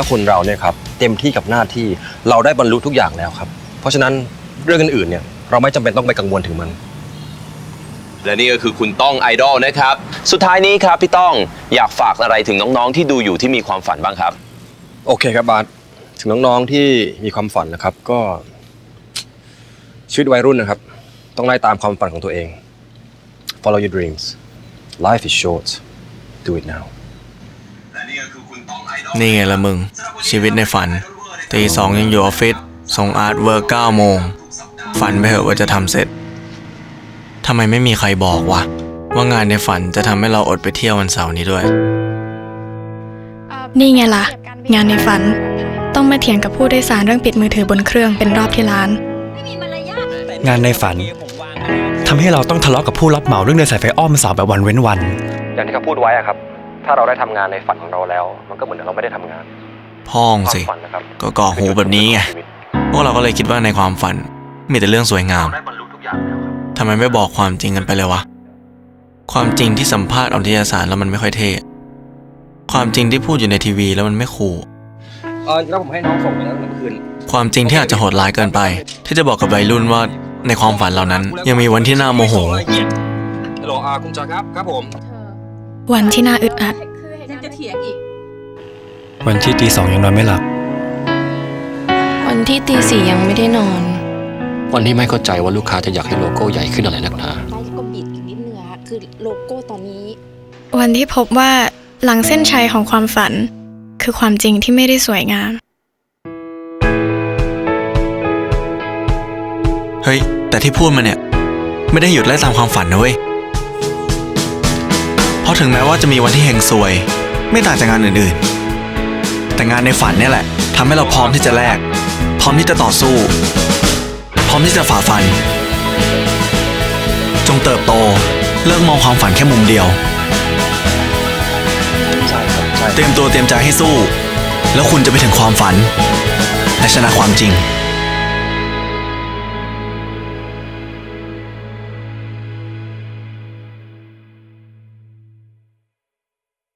ถ้าคนเราเนี่ยครับเต็มที่กับหน้าที่เราได้บรรลุทุกอย่างแล้วครับ เพราะฉะนั้นเรื่องอื่นๆเนี่ยเราไม่จำเป็นต้องไปกังวลถึงมัน และนี่ก็คือคุณต้องไอดอลนะครับ สุดท้ายนี้ครับพี่ต้องอยากฝากอะไรถึงน้องๆที่ดูอยู่ที่มีความฝันบ้างครับ โอเคครับบาสถึงน้องๆที่มีความฝันนะครับก็ ชีวิตวัยรุ่นนะครับ ต้องไล่ตามความฝันของตัวเอง follow your dreams life is short do it now นี่ไงละมึง ชีวิตในฝัน ตีสองยังอยู่ออฟฟิศส่งอาร์ตเวิร์กเก้าโมง ฝันไปเหอะว่าจะทำเสร็จทำไมไม่มีใครบอกวะ ว่างานในฝันจะทำให้เราอดไปเที่ยววันเสาร์นี้ด้วย นี่ไงล่ะ งานในฝัน ต้องมาเถียงกับผู้โดยสารเรื่องปิดมือถือบนเครื่องเป็นรอบที่ร้าน งานในฝันทำให้เราต้องทะเลาะกับผู้รับเหมาเรื่องเดินสายไฟอ้อมเสาแบบวันเว้นวัน อย่างที่เขาพูดไว้อะครับ ถ้าเราได้ทำงานในฝันของเราแล้ว มันก็เหมือนเราไม่ได้ทำงานพ่องความสิฝันนะครับก็ก่อหูแบบนี้ไง พวกเราก็เลยคิดว่าในความฝัน มีแต่เรื่องสวยงามเราได้บรรลุทุกอย่างแล้วครับทำไมไม่บอกความจริงกันไปเลยวะ ความจริงที่สัมภาษณ์ออกนิตยสารแล้วมันไม่ค่อยเท่ ความจริงที่พูดอยู่ในทีวีแล้วมันไม่คูลเออแล้วผมให้น้องส่งไปแล้วเมื่อคืน ความจริงที่อาจจะโหดร้ายเกินไป ที่จะบอกกับวัยรุ่นว่าในความฝันเหล่านั้น ยังมีวันที่น่าโมโหฮัลโหลอาคุณจอยครับ ครับผม วันที่น่าอึดอัด ยังจะเถียงอีก วันที่ตีสองยังนอนไม่หลับ วันที่ตีสี่ยังไม่ได้นอน วันที่ไม่เข้าใจว่าลูกค้าจะอยากให้โลโก้ใหญ่ขึ้นอะไรนักหนาได้ก็บิดอีกนิดนึงอะค่ะคือโลโก้ตอนนี้ วันที่พบว่าหลังเส้นชัยของความฝัน คือความจริงที่ไม่ได้สวยงาม เฮ้ย แต่ที่พูดมาเนี่ย ไม่ได้หยุดไล่ตามความฝันนะเว้ยเพ ราะถึงแม้ว่าจะมีวันที่เฮงซวย ไม่ต่างจากงานอื่นๆ แต่งานในฝันเนี่ยแหละทำให้เราพร้อมที่จะแลกพร้อมที่จะต่อสู้ พร้อมที่จะฝ่าฟัน จงเติบโตเลิกมองความฝันแค่มุมเดียวใช่ครับใช่เตรียมตัวเตรียมใจให้สู้ แล้วคุณจะไปถึงความฝัน และชนะความจริง